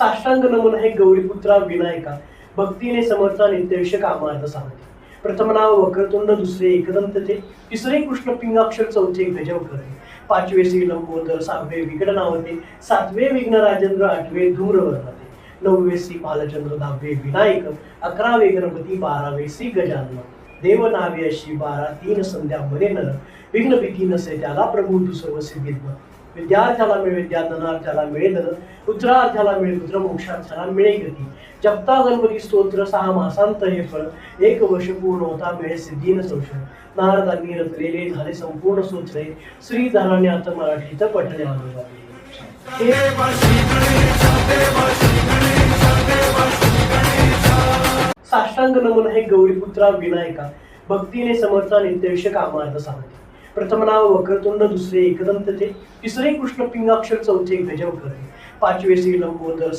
साष्टांग नमन हे गौरीपुत्रा विनायका भक्तीने समर्था निर्देश कामार्थ सांगते. प्रथम नाव वक्रतुंड दुसरे एकदंतते तिसरे कृष्ण पिंगाक्षर चौथे गजव पाचवे श्री लंबोदर सहावे विकट नावते सातवे विघ्न राजेंद्र आठवे धूम्रवर्णते. नववे श्री बालचंद्र दहावे विनायक अकरावे गणपती बारावे श्री गजानन. देव नावे अशी बारा तीन संध्या मरे नर. विघ्न भीती नसे त्याला प्रभू तू सर्व विद्यार्थ्याला मिळे विद्या धनार्थ्याला मिळे धन पुत्रार्थ्याला मिळे पुत्र मोक्षार्थ्याला मिळे गती. जपता गणपती स्तोत्र सहा मासांत हे फळ एक वर्ष पूर्ण होता मिळे सिद्धीन संशय. नारदांनी रचलेले झाले संपूर्ण सूत्रे श्री धनाने आता मराठीत पठणे आणून साष्टांग नमन हे गौरीपुत्रा विनायका. भक्तीने समर्थ नित्यविष कामार्थ साधते. प्रथम नाव वक्रतुंड दुसरे एकदंतते तिसरे कृष्ण पिंगाक्षर चौथे गजवकर पाचवे श्री लंबोदर